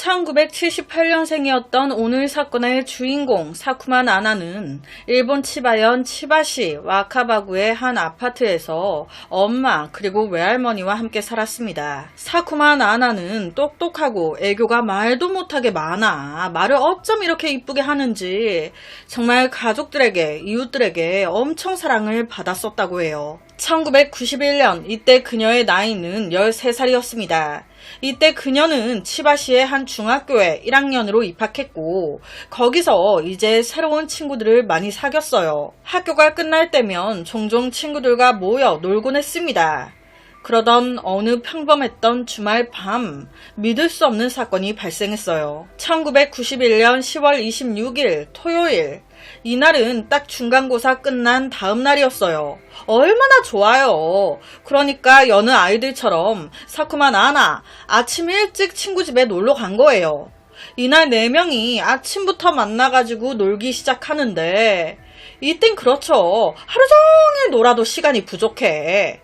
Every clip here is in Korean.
1978년생이었던 오늘 사건의 주인공 사쿠마 나나는 일본 치바현 치바시 와카바구의 한 아파트에서 엄마 그리고 외할머니와 함께 살았습니다. 사쿠마 나나는 똑똑하고 애교가 말도 못하게 많아. 말을 어쩜 이렇게 이쁘게 하는지 정말 가족들에게 이웃들에게 엄청 사랑을 받았었다고 해요. 1991년 이때 그녀의 나이는 13살이었습니다. 이때 그녀는 치바시의 한 중학교에 1학년으로 입학했고 거기서 이제 새로운 친구들을 많이 사귀었어요. 학교가 끝날 때면 종종 친구들과 모여 놀곤 했습니다. 그러던 어느 평범했던 주말 밤 믿을 수 없는 사건이 발생했어요. 1991년 10월 26일 토요일 이날은 딱 중간고사 끝난 다음 날이었어요. 얼마나 좋아요. 그러니까 여느 아이들처럼 사쿠마 나나 아침 일찍 친구 집에 놀러 간 거예요. 이날 네 명이 아침부터 만나가지고 놀기 시작하는데 이땐 그렇죠. 하루 종일 놀아도 시간이 부족해.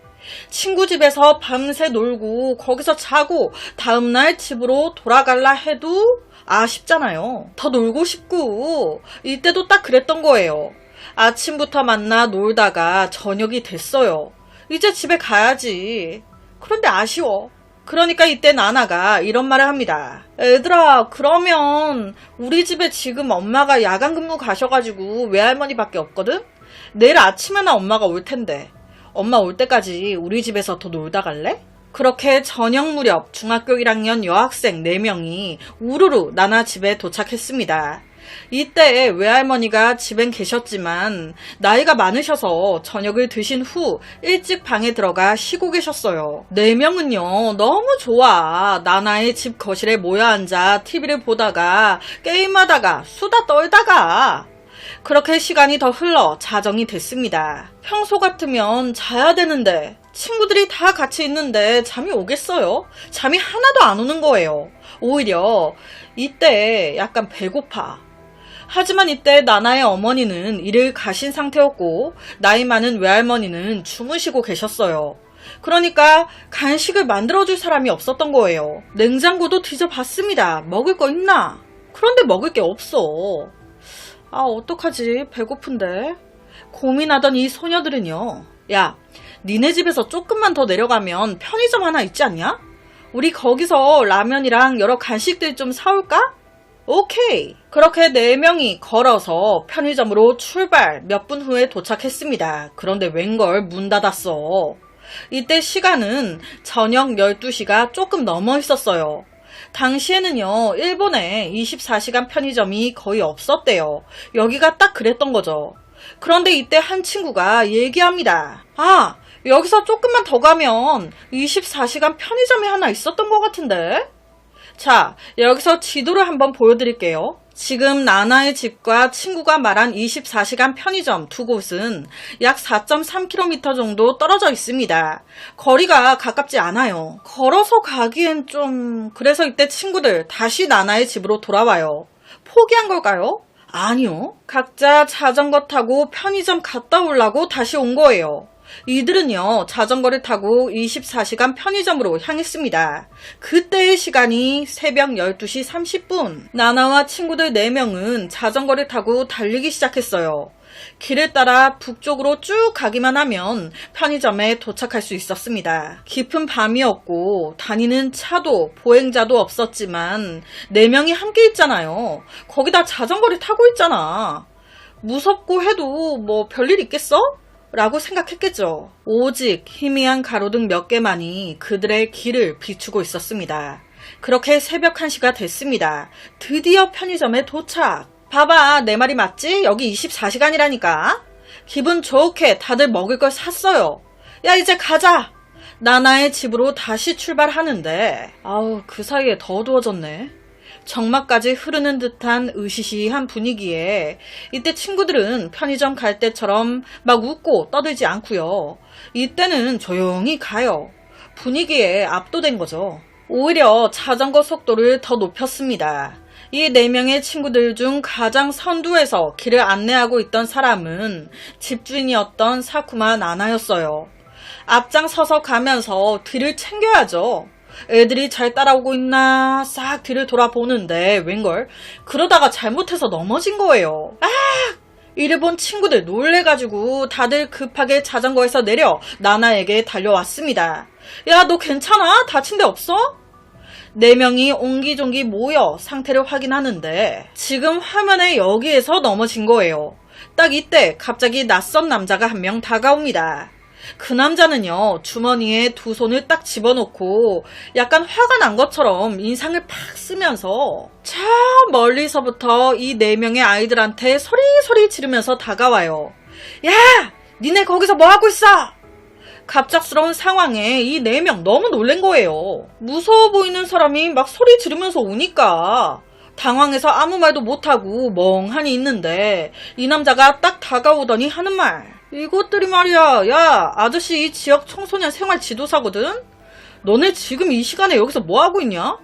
친구 집에서 밤새 놀고 거기서 자고 다음날 집으로 돌아갈라 해도 아쉽잖아요. 더 놀고 싶고 이때도 딱 그랬던 거예요. 아침부터 만나 놀다가 저녁이 됐어요. 이제 집에 가야지. 그런데 아쉬워. 그러니까 이때 나나가 이런 말을 합니다. 애들아, 그러면 우리 집에 지금 엄마가 야간 근무 가셔가지고 외할머니밖에 없거든? 내일 아침에나 엄마가 올 텐데. 엄마 올 때까지 우리 집에서 더 놀다 갈래? 그렇게 저녁 무렵 중학교 1학년 여학생 4명이 우르르 나나 집에 도착했습니다. 이때 외할머니가 집엔 계셨지만 나이가 많으셔서 저녁을 드신 후 일찍 방에 들어가 쉬고 계셨어요. 네 명은요 너무 좋아. 나나의 집 거실에 모여 앉아 TV를 보다가 게임하다가 수다 떨다가 그렇게 시간이 더 흘러 자정이 됐습니다. 평소 같으면 자야 되는데 친구들이 다 같이 있는데 잠이 오겠어요? 잠이 하나도 안 오는 거예요. 오히려 이때 약간 배고파. 하지만 이때 나나의 어머니는 일을 가신 상태였고 나이 많은 외할머니는 주무시고 계셨어요. 그러니까 간식을 만들어줄 사람이 없었던 거예요. 냉장고도 뒤져봤습니다. 먹을 거 있나? 그런데 먹을 게 없어. 아, 어떡하지? 배고픈데. 고민하던 이 소녀들은요. 야, 니네 집에서 조금만 더 내려가면 편의점 하나 있지 않냐? 우리 거기서 라면이랑 여러 간식들 좀 사올까? 오케이. 그렇게 네 명이 걸어서 편의점으로 출발 몇 분 후에 도착했습니다. 그런데 웬걸 문 닫았어. 이때 시간은 저녁 12시가 조금 넘어 있었어요. 당시에는요, 일본에 24시간 편의점이 거의 없었대요. 여기가 딱 그랬던 거죠. 그런데 이때 한 친구가 얘기합니다. 아, 여기서 조금만 더 가면 24시간 편의점이 하나 있었던 것 같은데? 자, 여기서 지도를 한번 보여드릴게요. 지금 나나의 집과 친구가 말한 24시간 편의점 두 곳은 약 4.3km 정도 떨어져 있습니다. 거리가 가깝지 않아요. 걸어서 가기엔 좀... 그래서 이때 친구들 다시 나나의 집으로 돌아와요. 포기한 걸까요? 아니요. 각자 자전거 타고 편의점 갔다 오려고 다시 온 거예요. 이들은요, 자전거를 타고 24시간 편의점으로 향했습니다. 그때의 시간이 새벽 12시 30분. 나나와 친구들 4명은 자전거를 타고 달리기 시작했어요. 길을 따라 북쪽으로 쭉 가기만 하면 편의점에 도착할 수 있었습니다. 깊은 밤이었고 다니는 차도 보행자도 없었지만 4명이 함께 있잖아요. 거기다 자전거를 타고 있잖아. 무섭고 해도 뭐 별일 있겠어? 라고 생각했겠죠. 오직 희미한 가로등 몇 개만이 그들의 길을 비추고 있었습니다. 그렇게 새벽 1시가 됐습니다. 드디어 편의점에 도착. 봐봐, 내 말이 맞지? 여기 24시간이라니까. 기분 좋게 다들 먹을 걸 샀어요. 야, 이제 가자. 나나의 집으로 다시 출발하는데, 아우, 그 사이에 더 어두워졌네. 정막까지 흐르는 듯한 으시시한 분위기에 이때 친구들은 편의점 갈 때처럼 막 웃고 떠들지 않고요. 이때는 조용히 가요. 분위기에 압도된 거죠. 오히려 자전거 속도를 더 높였습니다. 이네 명의 친구들 중 가장 선두에서 길을 안내하고 있던 사람은 집주인이었던 사쿠마 나나였어요. 앞장서서 가면서 뒤를 챙겨야죠. 애들이 잘 따라오고 있나 싹 뒤를 돌아보는데 웬걸 그러다가 잘못해서 넘어진 거예요. 아! 일본 친구들 놀래가지고 다들 급하게 자전거에서 내려 나나에게 달려왔습니다. 야, 너 괜찮아? 다친 데 없어? 네 명이 옹기종기 모여 상태를 확인하는데 지금 화면에 여기에서 넘어진 거예요. 딱 이때 갑자기 낯선 남자가 한 명 다가옵니다. 그 남자는요, 주머니에 두 손을 딱 집어넣고 약간 화가 난 것처럼 인상을 팍 쓰면서 저 멀리서부터 이 네 명의 아이들한테 소리소리 지르면서 다가와요. 야! 니네 거기서 뭐 하고 있어? 갑작스러운 상황에 이 네 명 너무 놀란 거예요. 무서워 보이는 사람이 막 소리 지르면서 오니까 당황해서 아무 말도 못하고 멍하니 있는데 이 남자가 딱 다가오더니 하는 말. 이것들이 말이야. 야, 아저씨 이 지역 청소년 생활 지도사거든? 너네 지금 이 시간에 여기서 뭐 하고 있냐?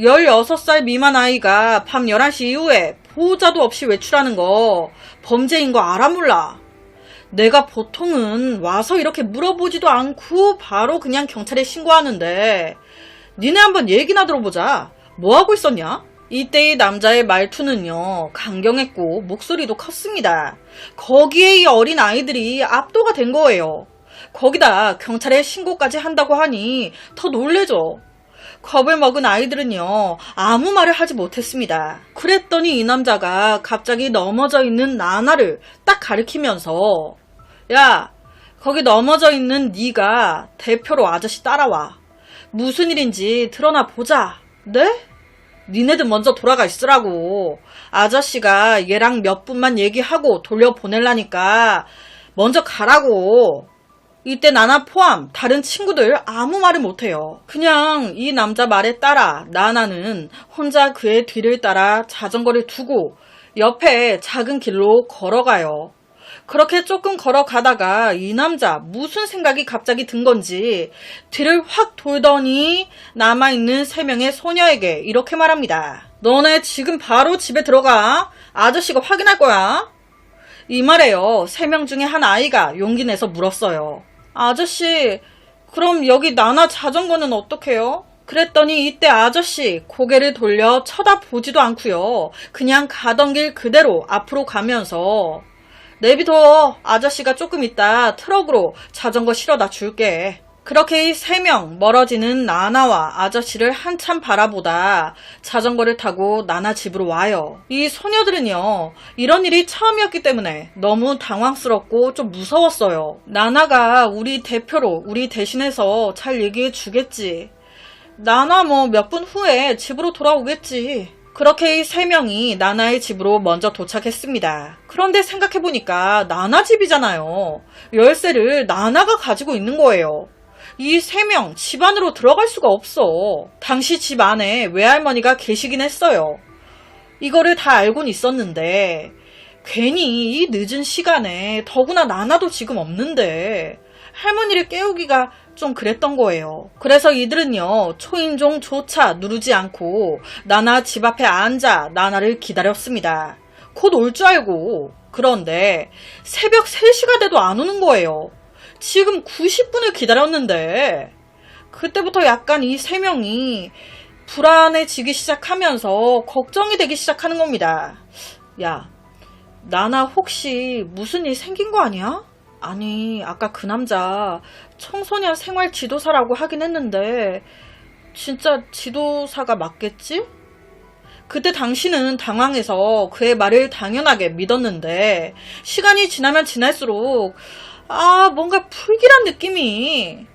16살 미만 아이가 밤 11시 이후에 보호자도 없이 외출하는 거 범죄인 거 알아 몰라? 내가 보통은 와서 이렇게 물어보지도 않고 바로 그냥 경찰에 신고하는데 니네 한번 얘기나 들어보자. 뭐 하고 있었냐? 이때 이 남자의 말투는요, 강경했고, 목소리도 컸습니다. 거기에 이 어린 아이들이 압도가 된 거예요. 거기다 경찰에 신고까지 한다고 하니 더 놀래죠. 겁을 먹은 아이들은요, 아무 말을 하지 못했습니다. 그랬더니 이 남자가 갑자기 넘어져 있는 나나를 딱 가리키면서, 야, 거기 넘어져 있는 네가 대표로 아저씨 따라와. 무슨 일인지 드러나 보자. 네? 니네들 먼저 돌아가 있으라고. 아저씨가 얘랑 몇 분만 얘기하고 돌려보낼라니까 먼저 가라고. 이때 나나 포함 다른 친구들 아무 말을 못해요. 그냥 이 남자 말에 따라 나나는 혼자 그의 뒤를 따라 자전거를 두고 옆에 작은 길로 걸어가요. 그렇게 조금 걸어가다가 이 남자 무슨 생각이 갑자기 든 건지 뒤를 확 돌더니 남아있는 세 명의 소녀에게 이렇게 말합니다. 너네 지금 바로 집에 들어가. 아저씨가 확인할 거야. 이 말에요. 세 명 중에 한 아이가 용기 내서 물었어요. 아저씨, 그럼 여기 나나 자전거는 어떡해요? 그랬더니 이때 아저씨 고개를 돌려 쳐다보지도 않고요. 그냥 가던 길 그대로 앞으로 가면서 내비둬. 아저씨가 조금 있다 트럭으로 자전거 실어다 줄게. 그렇게 이세명 멀어지는 나나와 아저씨를 한참 바라보다 자전거를 타고 나나 집으로 와요. 이 소녀들은요, 이런 일이 처음이었기 때문에 너무 당황스럽고 좀 무서웠어요. 나나가 우리 대표로 우리 대신해서 잘 얘기해 주겠지. 나나 뭐 몇 분 후에 집으로 돌아오겠지. 그렇게 이 세 명이 나나의 집으로 먼저 도착했습니다. 그런데 생각해보니까 나나 집이잖아요. 열쇠를 나나가 가지고 있는 거예요. 이 세 명 집 안으로 들어갈 수가 없어. 당시 집 안에 외할머니가 계시긴 했어요. 이거를 다 알고는 있었는데, 괜히 이 늦은 시간에 더구나 나나도 지금 없는데, 할머니를 깨우기가 좀 그랬던 거예요. 그래서 이들은요, 초인종조차 누르지 않고 나나 집 앞에 앉아 나나를 기다렸습니다. 곧 올 줄 알고. 그런데 새벽 3시가 돼도 안 오는 거예요. 지금 90분을 기다렸는데, 그때부터 약간 이 세 명이 불안해지기 시작하면서 걱정이 되기 시작하는 겁니다. 야, 나나 혹시 무슨 일 생긴 거 아니야? 아니, 아까 그 남자 청소년 생활 지도사라고 하긴 했는데, 진짜 지도사가 맞겠지? 그때 당신은 당황해서 그의 말을 당연하게 믿었는데, 시간이 지나면 지날수록, 아, 뭔가 불길한 느낌이.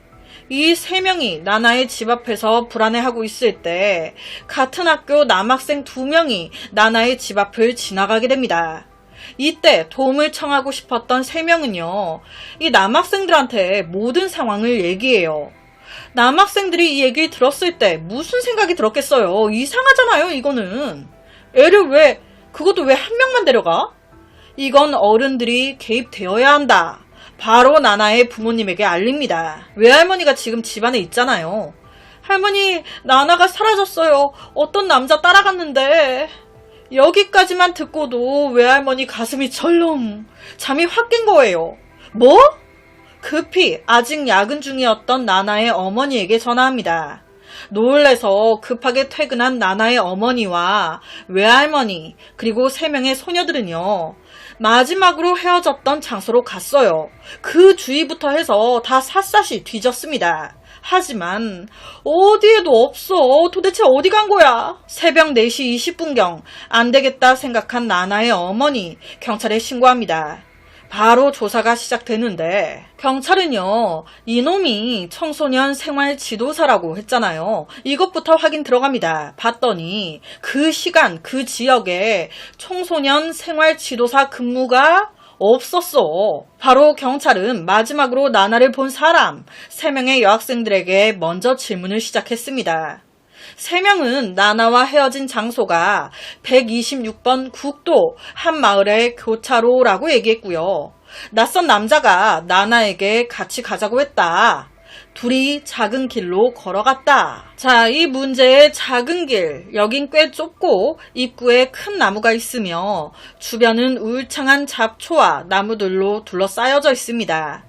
이 세 명이 나나의 집 앞에서 불안해하고 있을 때, 같은 학교 남학생 두 명이 나나의 집 앞을 지나가게 됩니다. 이때 도움을 청하고 싶었던 세 명은요, 이 남학생들한테 모든 상황을 얘기해요. 남학생들이 이 얘기를 들었을 때 무슨 생각이 들었겠어요? 이상하잖아요, 이거는. 애를 왜, 그것도 왜 한 명만 데려가? 이건 어른들이 개입되어야 한다. 바로 나나의 부모님에게 알립니다. 외할머니가 지금 집안에 있잖아요. 할머니, 나나가 사라졌어요. 어떤 남자 따라갔는데. 여기까지만 듣고도 외할머니 가슴이 철렁 잠이 확 깬 거예요. 뭐? 급히 아직 야근 중이었던 나나의 어머니에게 전화합니다. 놀래서 급하게 퇴근한 나나의 어머니와 외할머니 그리고 세 명의 소녀들은요. 마지막으로 헤어졌던 장소로 갔어요. 그 주위부터 해서 다 샅샅이 뒤졌습니다. 하지만 어디에도 없어. 도대체 어디 간 거야? 새벽 4시 20분경 안 되겠다 생각한 나나의 어머니 경찰에 신고합니다. 바로 조사가 시작되는데 경찰은요 이놈이 청소년 생활 지도사라고 했잖아요 이것부터 확인 들어갑니다 봤더니 그 시간 그 지역에 청소년 생활 지도사 근무가 없었어. 바로 경찰은 마지막으로 나나를 본 사람 3명의 여학생들에게 먼저 질문을 시작했습니다. 세 명은 나나와 헤어진 장소가 126번 국도 한 마을의 교차로라고 얘기했고요. 낯선 남자가 나나에게 같이 가자고 했다. 둘이 작은 길로 걸어갔다. 자, 이 문제의 작은 길. 여긴 꽤 좁고 입구에 큰 나무가 있으며 주변은 울창한 잡초와 나무들로 둘러싸여져 있습니다.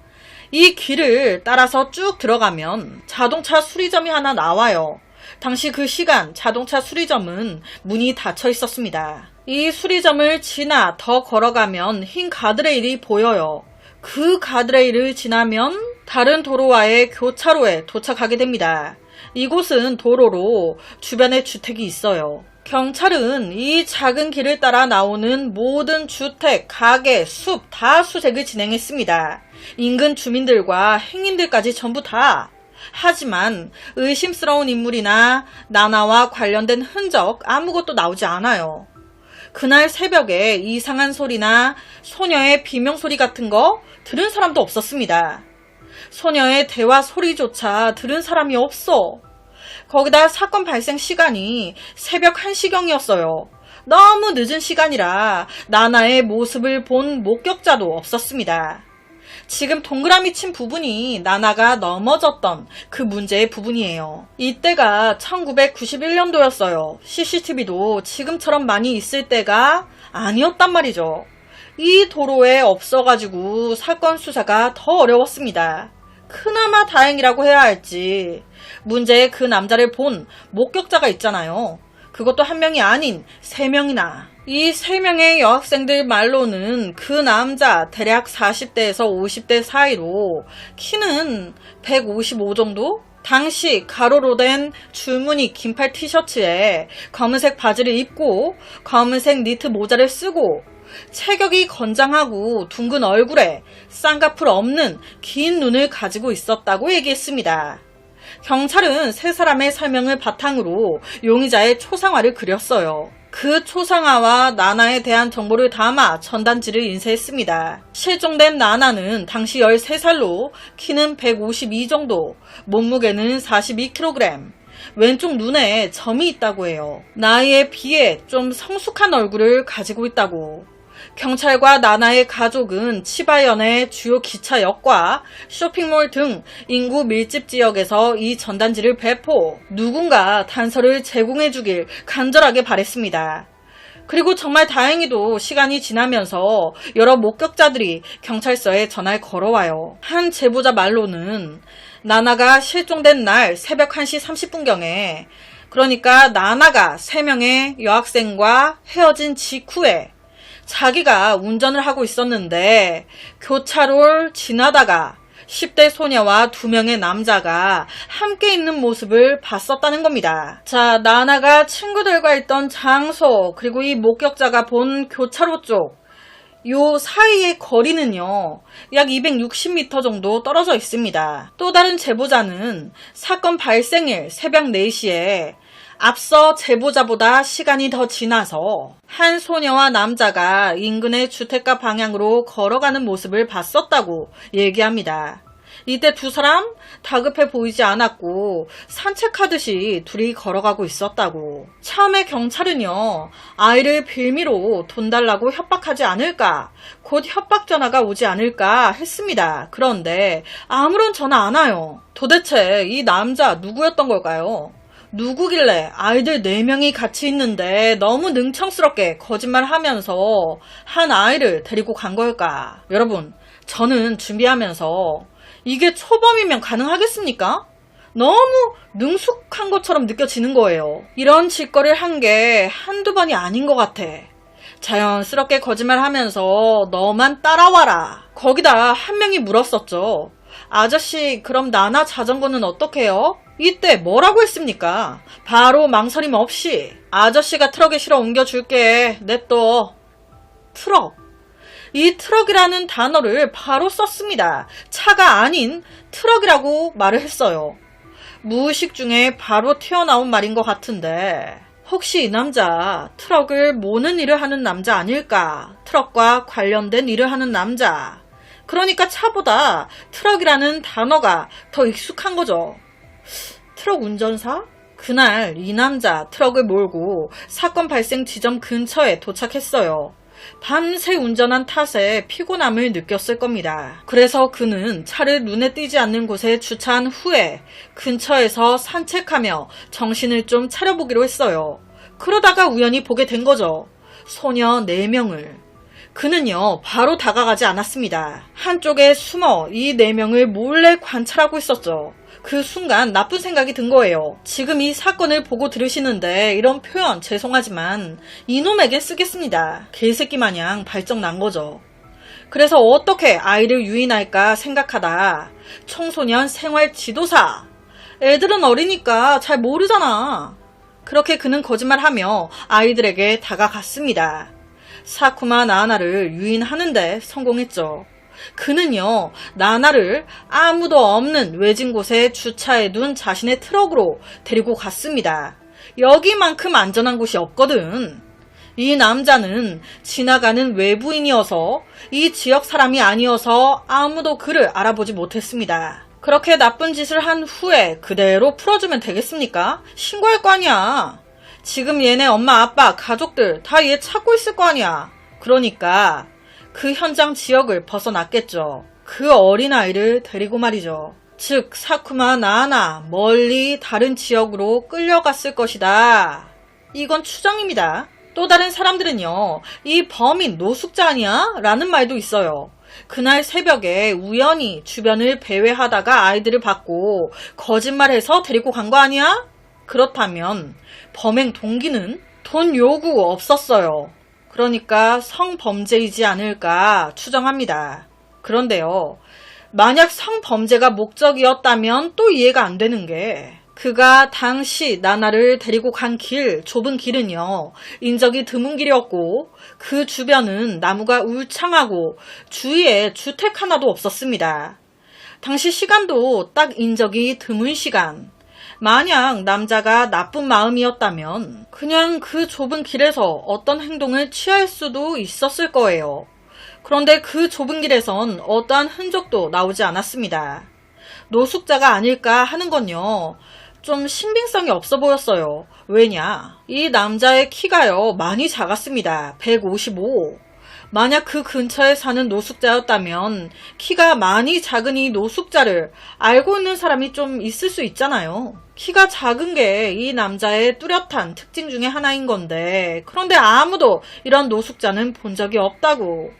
이 길을 따라서 쭉 들어가면 자동차 수리점이 하나 나와요. 당시 그 시간 자동차 수리점은 문이 닫혀 있었습니다. 이 수리점을 지나 더 걸어가면 흰 가드레일이 보여요. 그 가드레일을 지나면 다른 도로와의 교차로에 도착하게 됩니다. 이곳은 도로로 주변에 주택이 있어요. 경찰은 이 작은 길을 따라 나오는 모든 주택, 가게, 숲 다 수색을 진행했습니다. 인근 주민들과 행인들까지 전부 다. 하지만 의심스러운 인물이나 나나와 관련된 흔적 아무것도 나오지 않아요. 그날 새벽에 이상한 소리나 소녀의 비명소리 같은 거 들은 사람도 없었습니다. 소녀의 대화 소리조차 들은 사람이 없어. 거기다 사건 발생 시간이 새벽 1시경이었어요. 너무 늦은 시간이라 나나의 모습을 본 목격자도 없었습니다. 지금 동그라미 친 부분이 나나가 넘어졌던 그 문제의 부분이에요. 이때가 1991년도였어요. CCTV도 지금처럼 많이 있을 때가 아니었단 말이죠. 이 도로에 없어가지고 사건 수사가 더 어려웠습니다. 그나마 다행이라고 해야 할지 문제의 그 남자를 본 목격자가 있잖아요. 그것도 한 명이 아닌 세 명이나. 이 세 명의 여학생들 말로는 그 남자 대략 40대에서 50대 사이로 키는 155 정도? 당시 가로로 된 줄무늬 긴팔 티셔츠에 검은색 바지를 입고 검은색 니트 모자를 쓰고 체격이 건장하고 둥근 얼굴에 쌍꺼풀 없는 긴 눈을 가지고 있었다고 얘기했습니다. 경찰은 세 사람의 설명을 바탕으로 용의자의 초상화를 그렸어요. 그 초상화와 나나에 대한 정보를 담아 전단지를 인쇄했습니다. 실종된 나나는 당시 13살로 키는 152 정도, 몸무게는 42kg, 왼쪽 눈에 점이 있다고 해요. 나이에 비해 좀 성숙한 얼굴을 가지고 있다고. 경찰과 나나의 가족은 치바현의 주요 기차역과 쇼핑몰 등 인구 밀집 지역에서 이 전단지를 배포, 누군가 단서를 제공해주길 간절하게 바랬습니다. 그리고 정말 다행히도 시간이 지나면서 여러 목격자들이 경찰서에 전화를 걸어와요. 한 제보자 말로는 나나가 실종된 날 새벽 1시 30분경에 그러니까 나나가 3명의 여학생과 헤어진 직후에 자기가 운전을 하고 있었는데 교차로를 지나다가 10대 소녀와 두 명의 남자가 함께 있는 모습을 봤었다는 겁니다. 자, 나나가 친구들과 있던 장소, 그리고 이 목격자가 본 교차로 쪽, 요 사이의 거리는요, 약 260m 정도 떨어져 있습니다. 또 다른 제보자는 사건 발생일 새벽 4시에 앞서 제보자보다 시간이 더 지나서 한 소녀와 남자가 인근의 주택가 방향으로 걸어가는 모습을 봤었다고 얘기합니다. 이때 두 사람 다급해 보이지 않았고 산책하듯이 둘이 걸어가고 있었다고. 처음에 경찰은요, 아이를 빌미로 돈 달라고 협박하지 않을까, 곧 협박 전화가 오지 않을까 했습니다. 그런데 아무런 전화 안 와요. 도대체 이 남자 누구였던 걸까요? 누구길래 아이들 4명이 같이 있는데 너무 능청스럽게 거짓말 하면서 한 아이를 데리고 간 걸까? 여러분, 저는 준비하면서 이게 초범이면 가능하겠습니까? 너무 능숙한 것처럼 느껴지는 거예요. 이런 짓거리를 한 게 한두 번이 아닌 것 같아. 자연스럽게 거짓말하면서 너만 따라와라. 거기다 한 명이 물었었죠. 아저씨, 그럼 나나 자전거는 어떡해요? 이때 뭐라고 했습니까? 바로 망설임 없이 아저씨가 트럭에 실어 옮겨줄게. 냅둬. 트럭. 이 트럭이라는 단어를 바로 썼습니다. 차가 아닌 트럭이라고 말을 했어요. 무의식 중에 바로 튀어나온 말인 것 같은데 혹시 이 남자 트럭을 모는 일을 하는 남자 아닐까? 트럭과 관련된 일을 하는 남자. 그러니까 차보다 트럭이라는 단어가 더 익숙한 거죠. 트럭 운전사? 그날 이 남자 트럭을 몰고 사건 발생 지점 근처에 도착했어요. 밤새 운전한 탓에 피곤함을 느꼈을 겁니다. 그래서 그는 차를 눈에 띄지 않는 곳에 주차한 후에 근처에서 산책하며 정신을 좀 차려보기로 했어요. 그러다가 우연히 보게 된 거죠. 소녀 4명을. 그는요, 바로 다가가지 않았습니다. 한쪽에 숨어 이 4명을 몰래 관찰하고 있었죠. 그 순간 나쁜 생각이 든 거예요. 지금 이 사건을 보고 들으시는데 이런 표현 죄송하지만 이놈에게 쓰겠습니다. 개새끼 마냥 발정 난 거죠. 그래서 어떻게 아이를 유인할까 생각하다 청소년 생활 지도사 애들은 어리니까 잘 모르잖아. 그렇게 그는 거짓말하며 아이들에게 다가갔습니다. 사쿠마 나나를 유인하는데 성공했죠. 그는요, 나나를 아무도 없는 외진 곳에 주차해 둔 자신의 트럭으로 데리고 갔습니다. 여기만큼 안전한 곳이 없거든. 이 남자는 지나가는 외부인이어서 이 지역 사람이 아니어서 아무도 그를 알아보지 못했습니다. 그렇게 나쁜 짓을 한 후에 그대로 풀어주면 되겠습니까? 신고할 거 아니야. 지금 얘네 엄마, 아빠, 가족들 다 얘 찾고 있을 거 아니야. 그러니까 그 현장 지역을 벗어났겠죠. 그 어린아이를 데리고 말이죠. 즉, 사쿠마 나나 멀리 다른 지역으로 끌려갔을 것이다. 이건 추정입니다. 또 다른 사람들은요, 이 범인 노숙자 아니야? 라는 말도 있어요. 그날 새벽에 우연히 주변을 배회하다가 아이들을 받고 거짓말해서 데리고 간 거 아니야? 그렇다면 범행 동기는 돈 요구 없었어요. 그러니까 성범죄이지 않을까 추정합니다. 그런데요, 만약 성범죄가 목적이었다면 또 이해가 안 되는 게, 그가 당시 나나를 데리고 간 길, 좁은 길은요, 인적이 드문 길이었고, 그 주변은 나무가 울창하고, 주위에 주택 하나도 없었습니다. 당시 시간도 딱 인적이 드문 시간. 만약 남자가 나쁜 마음이었다면 그냥 그 좁은 길에서 어떤 행동을 취할 수도 있었을 거예요. 그런데 그 좁은 길에선 어떠한 흔적도 나오지 않았습니다. 노숙자가 아닐까 하는 건요. 좀 신빙성이 없어 보였어요. 왜냐? 이 남자의 키가요, 많이 작았습니다. 155. 만약 그 근처에 사는 노숙자였다면 키가 많이 작은 이 노숙자를 알고 있는 사람이 좀 있을 수 있잖아요. 키가 작은 게 이 남자의 뚜렷한 특징 중에 하나인 건데 그런데 아무도 이런 노숙자는 본 적이 없다고.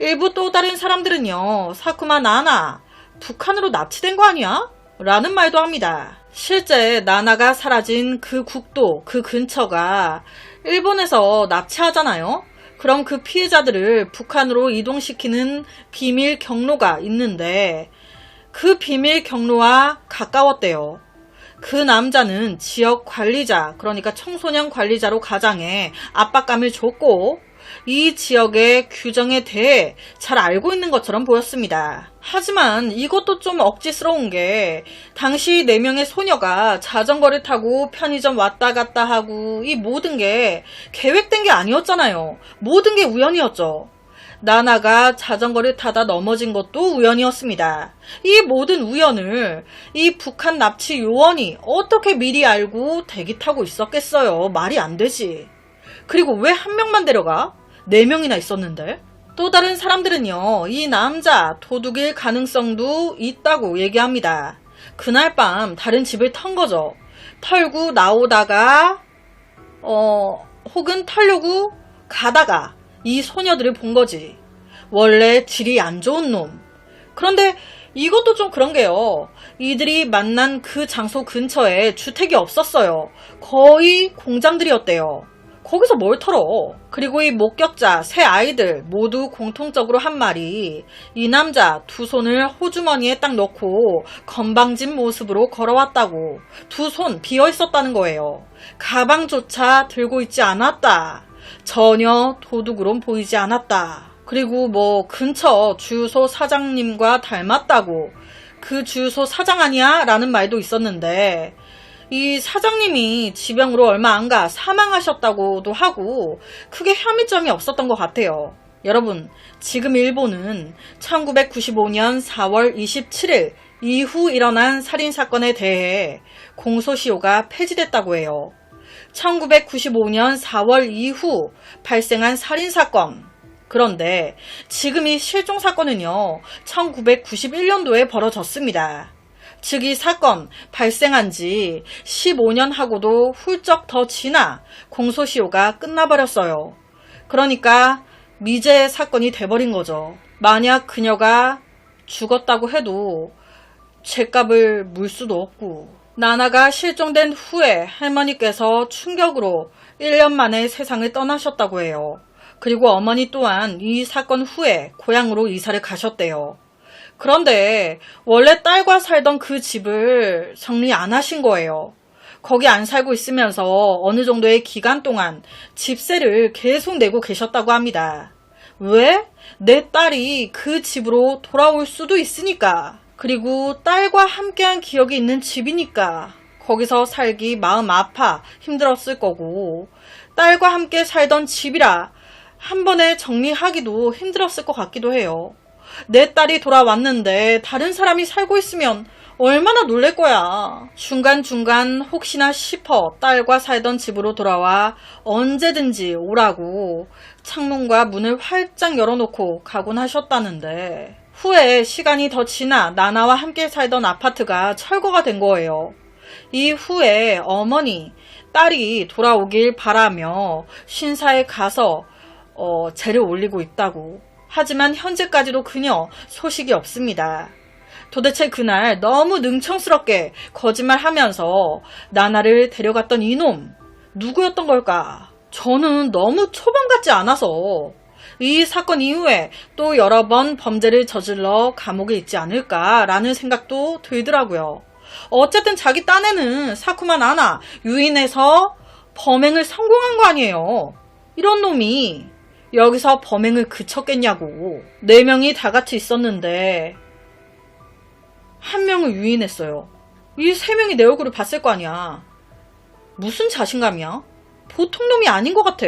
일부 또 다른 사람들은요. 사쿠마 나나 북한으로 납치된 거 아니야? 라는 말도 합니다. 실제 나나가 사라진 그 국도, 그 근처가 일본에서 납치하잖아요. 그럼 그 피해자들을 북한으로 이동시키는 비밀 경로가 있는데 그 비밀 경로와 가까웠대요. 그 남자는 지역 관리자, 그러니까 청소년 관리자로 가장해 압박감을 줬고 이 지역의 규정에 대해 잘 알고 있는 것처럼 보였습니다. 하지만 이것도 좀 억지스러운 게 당시 4명의 소녀가 자전거를 타고 편의점 왔다 갔다 하고 이 모든 게 계획된 게 아니었잖아요. 모든 게 우연이었죠. 나나가 자전거를 타다 넘어진 것도 우연이었습니다. 이 모든 우연을 이 북한 납치 요원이 어떻게 미리 알고 대기 타고 있었겠어요. 말이 안 되지. 그리고 왜 한 명만 데려가? 네 명이나 있었는데. 또 다른 사람들은요, 이 남자 도둑일 가능성도 있다고 얘기합니다. 그날 밤 다른 집을 턴 거죠. 털고 나오다가, 어, 혹은 털려고 가다가 이 소녀들을 본 거지. 원래 질이 안 좋은 놈. 그런데 이것도 좀 그런 게요. 이들이 만난 그 장소 근처에 주택이 없었어요. 거의 공장들이었대요. 거기서 뭘 털어? 그리고 이 목격자 세 아이들 모두 공통적으로 한 말이 이 남자 두 손을 호주머니에 딱 넣고 건방진 모습으로 걸어왔다고 두 손 비어 있었다는 거예요. 가방조차 들고 있지 않았다. 전혀 도둑으론 보이지 않았다. 그리고 뭐 근처 주유소 사장님과 닮았다고 그 주유소 사장 아니야? 라는 말도 있었는데 이 사장님이 지병으로 얼마 안 가 사망하셨다고도 하고 크게 혐의점이 없었던 것 같아요. 여러분, 지금 일본은 1995년 4월 27일 이후 일어난 살인사건에 대해 공소시효가 폐지됐다고 해요. 1995년 4월 이후 발생한 살인사건. 그런데 지금 이 실종사건은요, 1991년도에 벌어졌습니다. 즉, 이 사건 발생한 지 15년 하고도 훌쩍 더 지나 공소시효가 끝나버렸어요. 그러니까 미제 사건이 돼버린 거죠. 만약 그녀가 죽었다고 해도 죄값을 물 수도 없고 나나가 실종된 후에 할머니께서 충격으로 1년 만에 세상을 떠나셨다고 해요. 그리고 어머니 또한 이 사건 후에 고향으로 이사를 가셨대요. 그런데 원래 딸과 살던 그 집을 정리 안 하신 거예요. 거기 안 살고 있으면서 어느 정도의 기간 동안 집세를 계속 내고 계셨다고 합니다. 왜? 내 딸이 그 집으로 돌아올 수도 있으니까. 그리고 딸과 함께한 기억이 있는 집이니까. 거기서 살기 마음 아파 힘들었을 거고. 딸과 함께 살던 집이라 한 번에 정리하기도 힘들었을 것 같기도 해요. 내 딸이 돌아왔는데 다른 사람이 살고 있으면 얼마나 놀랄 거야. 중간중간 혹시나 싶어 딸과 살던 집으로 돌아와 언제든지 오라고 창문과 문을 활짝 열어놓고 가곤 하셨다는데 후에 시간이 더 지나 나나와 함께 살던 아파트가 철거가 된 거예요. 이 후에 어머니, 딸이 돌아오길 바라며 신사에 가서 어, 재를 올리고 있다고. 하지만 현재까지도 그녀 소식이 없습니다. 도대체 그날 너무 능청스럽게 거짓말하면서 나나를 데려갔던 이놈 누구였던 걸까? 저는 너무 초반 같지 않아서 이 사건 이후에 또 여러 번 범죄를 저질러 감옥에 있지 않을까라는 생각도 들더라고요. 어쨌든 자기 딴에는 사쿠만 아나 유인해서 범행을 성공한 거 아니에요. 이런 놈이 여기서 범행을 그쳤겠냐고. 네 명이 다 같이 있었는데 한 명을 유인했어요. 이 세 명이 내 얼굴을 봤을 거 아니야. 무슨 자신감이야? 보통 놈이 아닌 것 같아.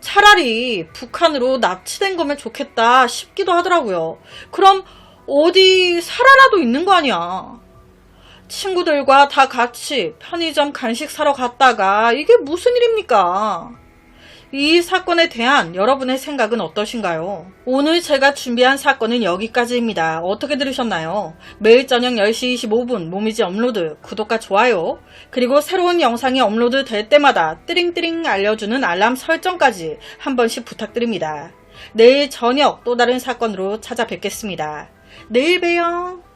차라리 북한으로 납치된 거면 좋겠다 싶기도 하더라고요. 그럼 어디 살아라도 있는 거 아니야. 친구들과 다 같이 편의점 간식 사러 갔다가 이게 무슨 일입니까? 이 사건에 대한 여러분의 생각은 어떠신가요? 오늘 제가 준비한 사건은 여기까지입니다. 어떻게 들으셨나요? 매일 저녁 10시 25분 모미지 업로드, 구독과 좋아요, 그리고 새로운 영상이 업로드 될 때마다 띠링띠링 알려주는 알람 설정까지 한 번씩 부탁드립니다. 내일 저녁 또 다른 사건으로 찾아뵙겠습니다. 내일 봬요.